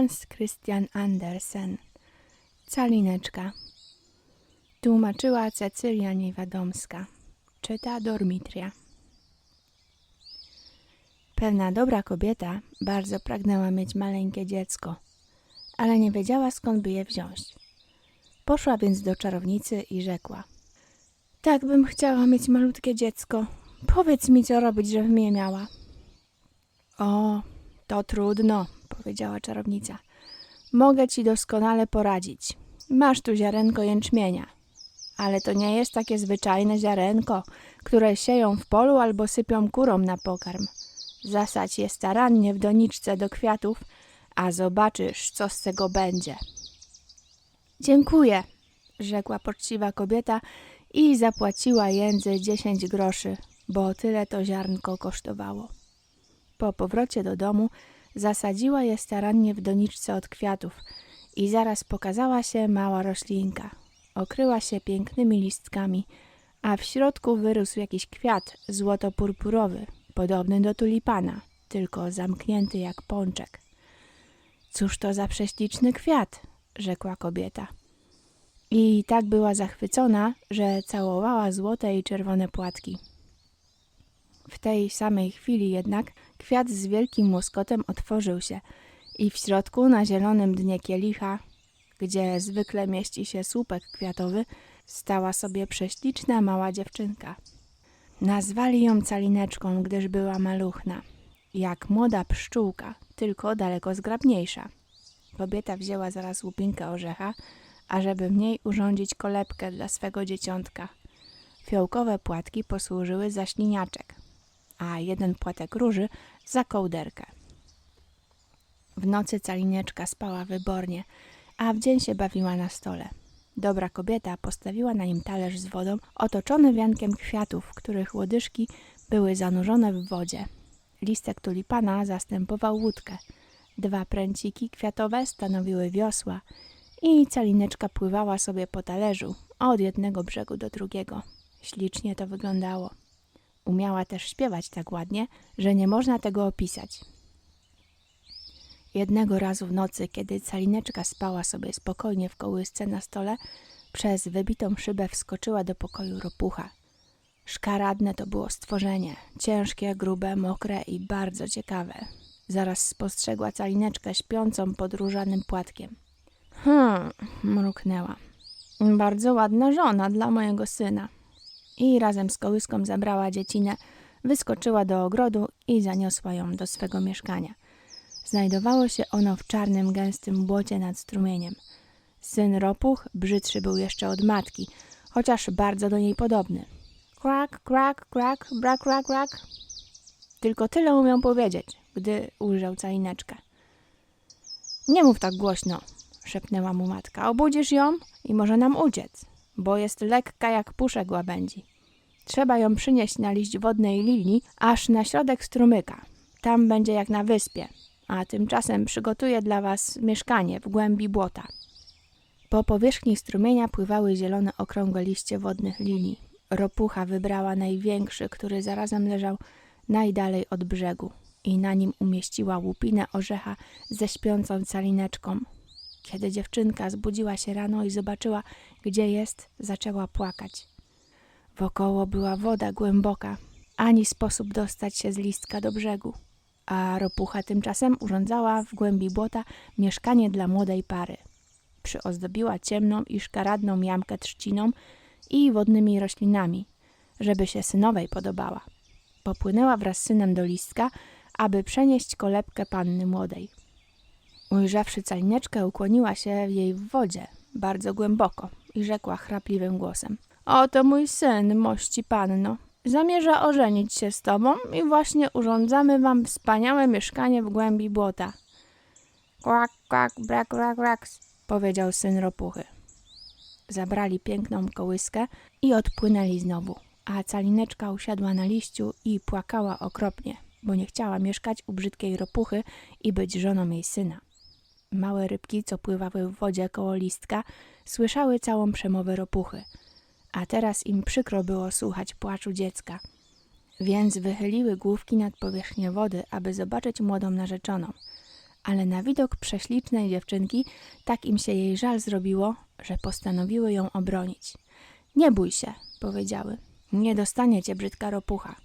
Hans Christian Andersen. Calineczka. Tłumaczyła Cecylia Niewiadomska. Czyta Dormitria. Pewna dobra kobieta bardzo pragnęła mieć maleńkie dziecko, ale nie wiedziała skąd by je wziąć. Poszła więc do czarownicy i rzekła: Tak bym chciała mieć malutkie dziecko. Powiedz mi, co robić, żebym je miała. O, to trudno, powiedziała czarownica. Mogę ci doskonale poradzić. Masz tu ziarenko jęczmienia. Ale to nie jest takie zwyczajne ziarenko, które sieją w polu albo sypią kurom na pokarm. Zasadź je starannie w doniczce do kwiatów, a zobaczysz, co z tego będzie. Dziękuję, rzekła poczciwa kobieta i zapłaciła jędzy dziesięć groszy, bo tyle to ziarnko kosztowało. Po powrocie do domu zasadziła je starannie w doniczce od kwiatów i zaraz pokazała się mała roślinka. Okryła się pięknymi listkami, a w środku wyrósł jakiś kwiat złoto-purpurowy, podobny do tulipana, tylko zamknięty jak pączek. Cóż to za prześliczny kwiat, rzekła kobieta. I tak była zachwycona, że całowała złote i czerwone płatki. W tej samej chwili jednak kwiat z wielkim łoskotem otworzył się i w środku na zielonym dnie kielicha, gdzie zwykle mieści się słupek kwiatowy, stała sobie prześliczna mała dziewczynka. Nazwali ją calineczką, gdyż była maluchna, jak młoda pszczółka, tylko daleko zgrabniejsza. Kobieta wzięła zaraz łupinkę orzecha, ażeby w niej urządzić kolebkę dla swego dzieciątka. Fiołkowe płatki posłużyły za śliniaczek, a jeden płatek róży za kołderkę. W nocy calineczka spała wybornie, a w dzień się bawiła na stole. Dobra kobieta postawiła na nim talerz z wodą, otoczony wiankiem kwiatów, których łodyżki były zanurzone w wodzie. Listek tulipana zastępował łódkę. Dwa pręciki kwiatowe stanowiły wiosła i calineczka pływała sobie po talerzu od jednego brzegu do drugiego. Ślicznie to wyglądało. Umiała też śpiewać tak ładnie, że nie można tego opisać. Jednego razu w nocy, kiedy calineczka spała sobie spokojnie w kołysce na stole, przez wybitą szybę wskoczyła do pokoju ropucha. Szkaradne to było stworzenie, ciężkie, grube, mokre i bardzo ciekawe. Zaraz spostrzegła calineczkę śpiącą pod różanym płatkiem. Hmm, mruknęła. Bardzo ładna żona dla mojego syna. I razem z kołyską zabrała dziecinę, wyskoczyła do ogrodu i zaniosła ją do swego mieszkania. Znajdowało się ono w czarnym, gęstym błocie nad strumieniem. Syn ropuch brzydszy był jeszcze od matki, chociaż bardzo do niej podobny. Krak, krak, krak, brak, krak, krak. Tylko tyle umiał powiedzieć, gdy ujrzał calineczkę. Nie mów tak głośno, szepnęła mu matka. Obudzisz ją i może nam uciec, bo jest lekka jak puszek łabędzi. Trzeba ją przynieść na liść wodnej lilii, aż na środek strumyka. Tam będzie jak na wyspie, a tymczasem przygotuję dla was mieszkanie w głębi błota. Po powierzchni strumienia pływały zielone okrągłe liście wodnych lilii. Ropucha wybrała największy, który zarazem leżał najdalej od brzegu i na nim umieściła łupinę orzecha ze śpiącą calineczką. Kiedy dziewczynka zbudziła się rano i zobaczyła, gdzie jest, zaczęła płakać. Wokoło była woda głęboka, ani sposób dostać się z listka do brzegu a ropucha tymczasem urządzała w głębi błota mieszkanie dla młodej pary. Przyozdobiła ciemną i szkaradną jamkę trzciną i wodnymi roślinami, żeby się synowej podobała. Popłynęła wraz z synem do listka, aby przenieść kolebkę panny młodej. Ujrzawszy calineczkę, ukłoniła się jej w wodzie, bardzo głęboko i rzekła chrapliwym głosem. Oto mój syn, mości panno, Zamierza ożenić się z tobą i właśnie urządzamy wam wspaniałe mieszkanie w głębi błota. Kłak, kłak, brak, brak, brak, powiedział syn ropuchy. Zabrali piękną kołyskę i odpłynęli znowu, a calineczka usiadła na liściu i płakała okropnie, bo nie chciała mieszkać u brzydkiej ropuchy i być żoną jej syna. Małe rybki, co pływały w wodzie koło listka, słyszały całą przemowę ropuchy – a teraz im przykro było słuchać płaczu dziecka. Więc wychyliły główki nad powierzchnię wody, aby zobaczyć młodą narzeczoną. ale na widok prześlicznej dziewczynki tak im się jej żal zrobiło, że postanowiły ją obronić. Nie bój się, powiedziały. Nie dostanie cię brzydka ropucha.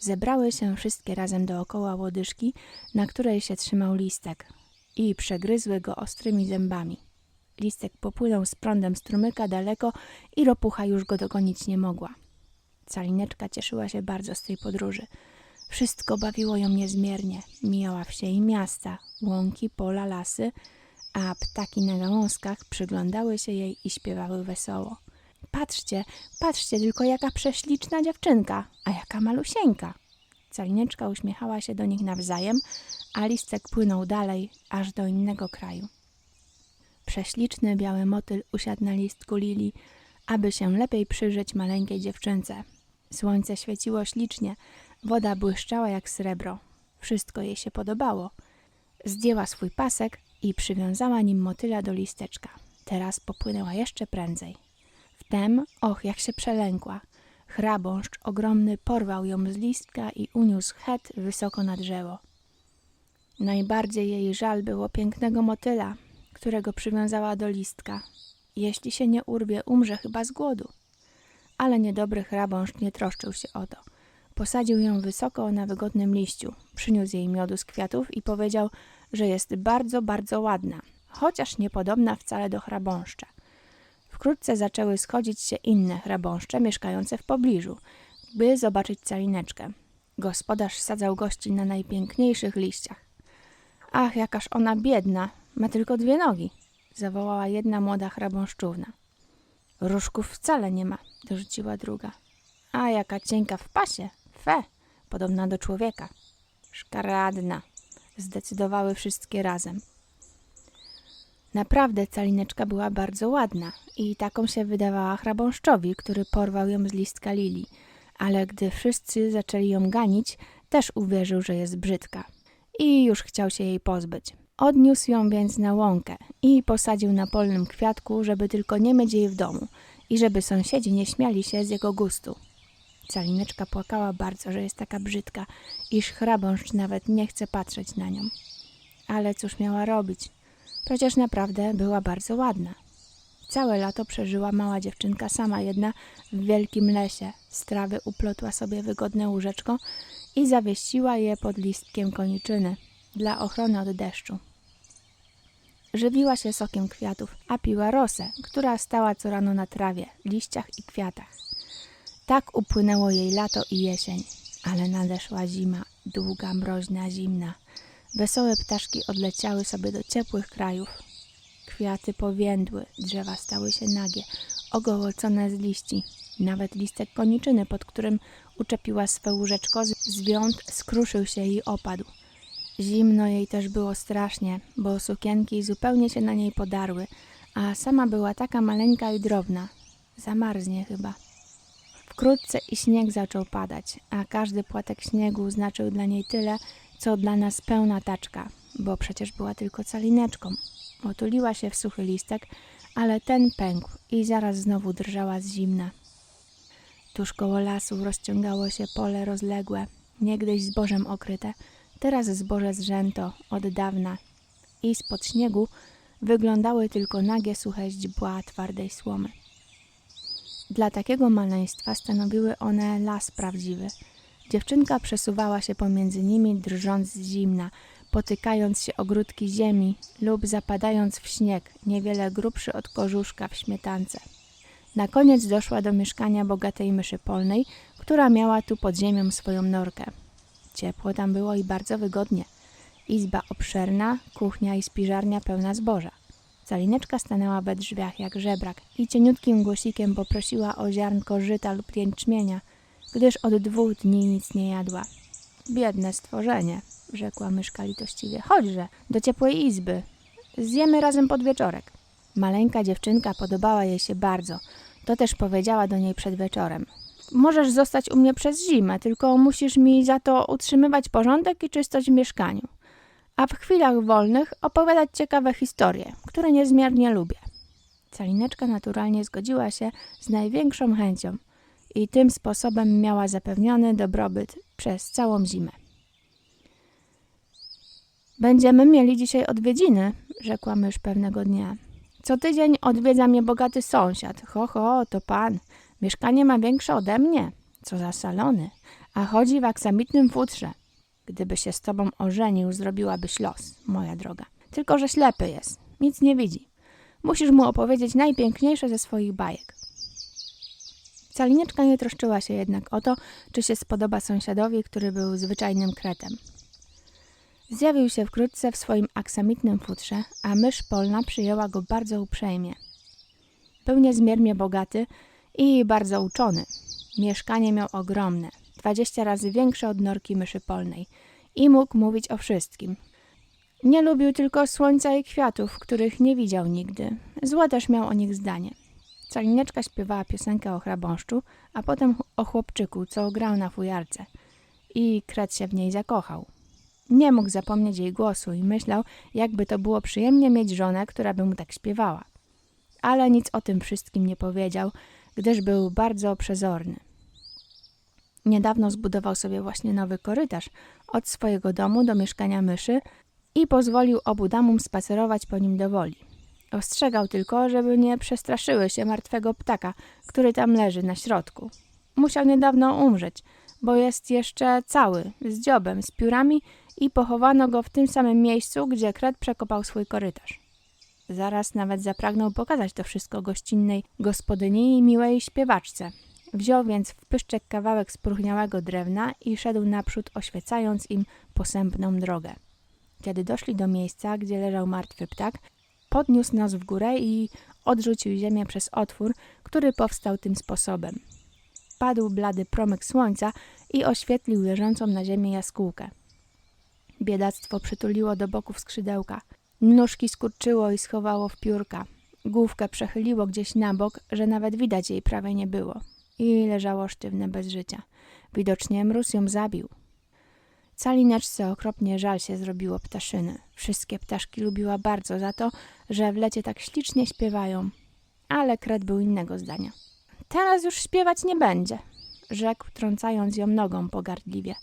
Zebrały się wszystkie razem dookoła łodyżki, na której się trzymał listek i przegryzły go ostrymi zębami. Listek popłynął z prądem strumyka daleko i ropucha już go dogonić nie mogła. Calineczka cieszyła się bardzo z tej podróży. Wszystko bawiło ją niezmiernie. Mijała wsie i miasta, łąki, pola, lasy, a ptaki na gałązkach przyglądały się jej i śpiewały wesoło. Patrzcie, patrzcie tylko jaka prześliczna dziewczynka, a jaka malusieńka. Calineczka uśmiechała się do nich nawzajem, a listek płynął dalej, aż do innego kraju. Prześliczny biały motyl usiadł na listku lilii, aby się lepiej przyjrzeć maleńkiej dziewczynce. Słońce świeciło ślicznie, woda błyszczała jak srebro. Wszystko jej się podobało. Zdjęła swój pasek i przywiązała nim motyla do listeczka. Teraz popłynęła jeszcze prędzej. Wtem, och, jak się przelękła. Chrabąszcz ogromny porwał ją z listka i uniósł het wysoko na drzewo. Najbardziej jej żal było pięknego motyla, którego przywiązała do listka. Jeśli się nie urwie, umrze chyba z głodu. Ale niedobry chrabąszcz nie troszczył się o to. Posadził ją wysoko na wygodnym liściu, przyniósł jej miodu z kwiatów i powiedział, że jest bardzo, bardzo ładna, chociaż niepodobna wcale do chrabąszcza. Wkrótce zaczęły schodzić się inne chrabąszcze mieszkające w pobliżu, by zobaczyć calineczkę. Gospodarz sadzał gości na najpiękniejszych liściach. Ach, jakaż ona biedna, ma tylko dwie nogi, zawołała jedna młoda chrabąszczówna. Różków wcale nie ma, dorzuciła druga. A jaka cienka w pasie, fe, podobna do człowieka. Szkaradna, zdecydowały wszystkie razem. Naprawdę calineczka była bardzo ładna i taką się wydawała chrabąszczowi, który porwał ją z listka lilii, ale gdy wszyscy zaczęli ją ganić, też uwierzył, że jest brzydka i już chciał się jej pozbyć. Odniósł ją więc na łąkę i posadził na polnym kwiatku, żeby tylko nie mieć jej w domu i żeby sąsiedzi nie śmiali się z jego gustu. Calineczka płakała bardzo, że jest taka brzydka, iż chrabąszcz nawet nie chce patrzeć na nią. Ale cóż miała robić? Przecież naprawdę była bardzo ładna. Całe lato przeżyła mała dziewczynka sama jedna w wielkim lesie. Z trawy uplotła sobie wygodne łóżeczko i zawiesiła je pod listkiem koniczyny dla ochrony od deszczu. Żywiła się sokiem kwiatów, a piła rosę, która stała co rano na trawie, liściach i kwiatach. Tak upłynęło jej lato i jesień, ale nadeszła zima, długa, mroźna, zimna. Wesołe ptaszki odleciały sobie do ciepłych krajów. Kwiaty powiędły, drzewa stały się nagie, ogołocone z liści. Nawet listek koniczyny, pod którym uczepiła swe łóżeczko, z wiąd skruszył się i opadł. Zimno jej też było strasznie, bo sukienki zupełnie się na niej podarły, a sama była taka maleńka i drobna. Zamarznie chyba. Wkrótce i śnieg zaczął padać, a każdy płatek śniegu znaczył dla niej tyle, co dla nas pełna taczka, bo przecież była tylko calineczką. Otuliła się w suchy listek, ale ten pękł i zaraz znowu drżała z zimna. Tuż koło lasu rozciągało się pole rozległe, niegdyś zbożem okryte, teraz zboże zrzęto od dawna i spod śniegu wyglądały tylko nagie suche źdźbła twardej słomy. Dla takiego maleństwa stanowiły one las prawdziwy. Dziewczynka przesuwała się pomiędzy nimi, drżąc z zimna, potykając się ogródki ziemi lub zapadając w śnieg, niewiele grubszy od korzuszka w śmietance. Na koniec doszła do mieszkania bogatej myszy polnej, która miała tu pod ziemią swoją norkę. Ciepło tam było i bardzo wygodnie. Izba obszerna, kuchnia i spiżarnia pełna zboża. Calineczka stanęła we drzwiach jak żebrak i cieniutkim głosikiem poprosiła o ziarnko żyta lub jęczmienia, gdyż od dwóch dni nic nie jadła. Biedne stworzenie, rzekła myszka litościwie. Chodźże, do ciepłej izby. Zjemy razem pod wieczorek. Maleńka dziewczynka podobała jej się bardzo. To też powiedziała do niej przed wieczorem. Możesz zostać u mnie przez zimę, tylko musisz mi za to utrzymywać porządek i czystość w mieszkaniu. A w chwilach wolnych opowiadać ciekawe historie, które niezmiernie lubię. Calineczka naturalnie zgodziła się z największą chęcią i tym sposobem miała zapewniony dobrobyt przez całą zimę. Będziemy mieli dzisiaj odwiedziny, rzekła mysz pewnego dnia. Co tydzień odwiedza mnie bogaty sąsiad. Ho, ho, to pan. Mieszkanie ma większe ode mnie. Co za salony. A chodzi w aksamitnym futrze. Gdyby się z tobą ożenił, zrobiłabyś los, moja droga. Tylko, że ślepy jest. Nic nie widzi. Musisz mu opowiedzieć najpiękniejsze ze swoich bajek. Calinieczka nie troszczyła się jednak o to, czy się spodoba sąsiadowi, który był zwyczajnym kretem. Zjawił się wkrótce w swoim aksamitnym futrze, a mysz polna przyjęła go bardzo uprzejmie. Był niezmiernie bogaty i bardzo uczony. Mieszkanie miał ogromne, dwadzieścia razy większe od norki myszy polnej i mógł mówić o wszystkim. Nie lubił tylko słońca i kwiatów, których nie widział nigdy. Złe też miał o nich zdanie. Calineczka śpiewała piosenkę o chrabąszczu, a potem o chłopczyku, co grał na fujarce. I kret się w niej zakochał. Nie mógł zapomnieć jej głosu i myślał, jakby to było przyjemnie mieć żonę, która by mu tak śpiewała. Ale nic o tym wszystkim nie powiedział, gdyż był bardzo przezorny. Niedawno zbudował sobie właśnie nowy korytarz od swojego domu do mieszkania myszy i pozwolił obu damom spacerować po nim do woli. Ostrzegał tylko, żeby nie przestraszyły się martwego ptaka, który tam leży na środku. Musiał niedawno umrzeć, bo jest jeszcze cały, z dziobem, z piórami i pochowano go w tym samym miejscu, gdzie kret przekopał swój korytarz. Zaraz nawet zapragnął pokazać to wszystko gościnnej gospodyni i miłej śpiewaczce. Wziął więc w pyszczek kawałek spróchniałego drewna i szedł naprzód, oświecając im posępną drogę. Kiedy doszli do miejsca, gdzie leżał martwy ptak, podniósł nos w górę i odrzucił ziemię przez otwór, który powstał tym sposobem. Padł blady promyk słońca i oświetlił leżącą na ziemi jaskółkę. Biedactwo przytuliło do boków skrzydełka. Nóżki skurczyło i schowało w piórka. Główkę przechyliło gdzieś na bok, że nawet widać jej prawie nie było. I leżało sztywne bez życia. Widocznie mróz ją zabił. Calineczce okropnie żal się zrobiło ptaszyny. Wszystkie ptaszki lubiła bardzo za to, że w lecie tak ślicznie śpiewają. Ale kret był innego zdania. Teraz już śpiewać nie będzie, rzekł, trącając ją nogą pogardliwie.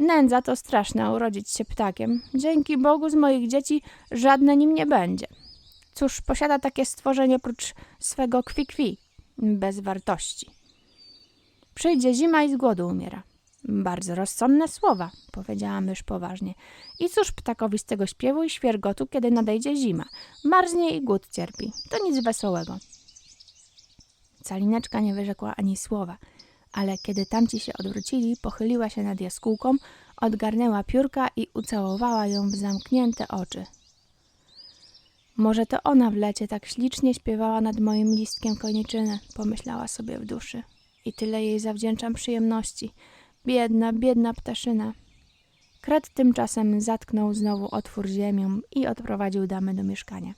Nędza to straszna urodzić się ptakiem. Dzięki Bogu z moich dzieci żadne nim nie będzie. Cóż posiada takie stworzenie prócz swego kwi-kwi, bez wartości. Przyjdzie zima i z głodu umiera. Bardzo rozsądne słowa, powiedziała mysz poważnie. I cóż ptakowi z tego śpiewu i świergotu, kiedy nadejdzie zima? Marznie i głód cierpi. To nic wesołego. Calineczka nie wyrzekła ani słowa, ale kiedy tamci się odwrócili, pochyliła się nad jaskółką, odgarnęła piórka i ucałowała ją w zamknięte oczy. Może to ona w lecie tak ślicznie śpiewała nad moim listkiem koniczyny, pomyślała sobie w duszy. I tyle jej zawdzięczam przyjemności. Biedna, biedna ptaszyna. Kret tymczasem zatknął znowu otwór ziemią i odprowadził damę do mieszkania.